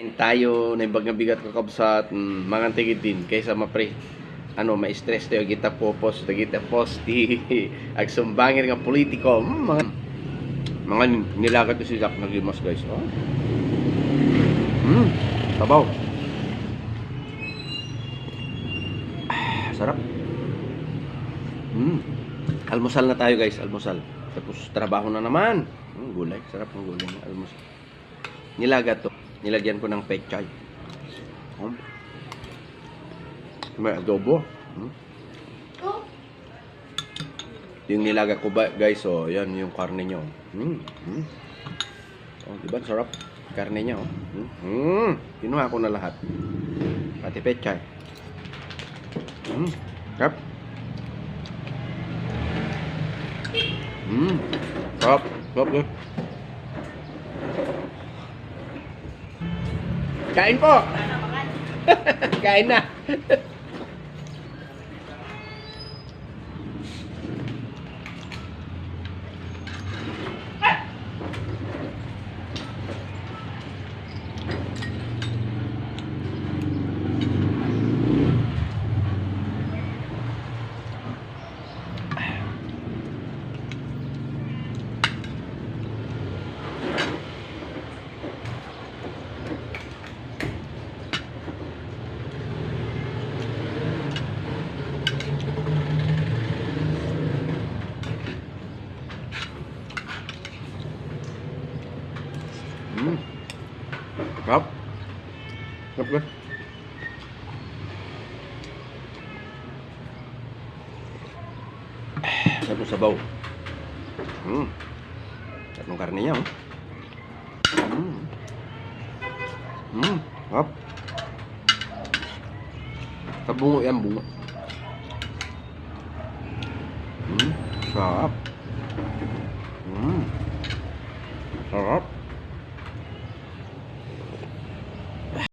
Kain tayo na ibang bigat ko kabsat mm, mga din kaysa mapre ano ma-stress tayo kita popos kita post di agsumbangin nga politiko mm, mga mga nilagat to si Jack naglimas guys oh. mm, tabaw ah, sarap. Mm. almusal na tayo guys almusal. Tapos trabaho na naman. Mm, gulay sarap ng gulay almusal. Nilagat to nilagyan ko ng pechay um, may adobo Hmm? yung nilaga ko ba guys oh yan yung karne nyo mm. Mm. oh diba sarap karne niya oh mm. Mm. kinuha ko na lahat pati pechay mm. sarap mm. sarap sarap eh. Kain po. Kain na Mm. Sarap. Sarap guys. Sarap ng sabaw. Mm. Sarap ng karne niya. Oh. Mm. Mm. Sarap. Sa bungo yan, bungo. Mm. Sarap. Mm. Sarap.